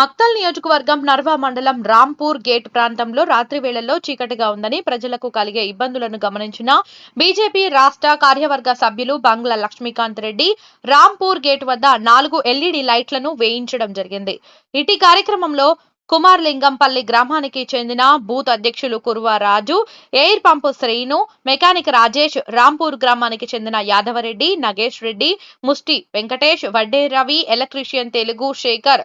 మక్తల్ నియోజకవర్గం నర్వా మండలం రాంపూర్ గేట్ ప్రాంతంలో రాత్రి వేళల్లో చీకటిగా ఉందని ప్రజలకు కలిగే ఇబ్బందులను గమనించిన బీజేపీ రాష్ట్ర కార్యవర్గ సభ్యులు బంగ్లా లక్ష్మీకాంత్ రెడ్డి రాంపూర్ గేట్ వద్ద నాలుగు ఎల్ఈడి లైట్లను వేయించడం జరిగింది. ఇటీ కార్యక్రమంలో కుమార్ లింగంపల్లి గ్రామానికి చెందిన బూత్ అధ్యక్షులు Kuruvaraju air pump Srinu mechanic Rajesh Rampur గ్రామానికి చెందిన యాదవరెడ్డి నగేష్ రెడ్డి ముష్టి వెంకటేష్ వడ్డే రవి ఎలక్ట్రీషియన్ తెలుగు శేఖర్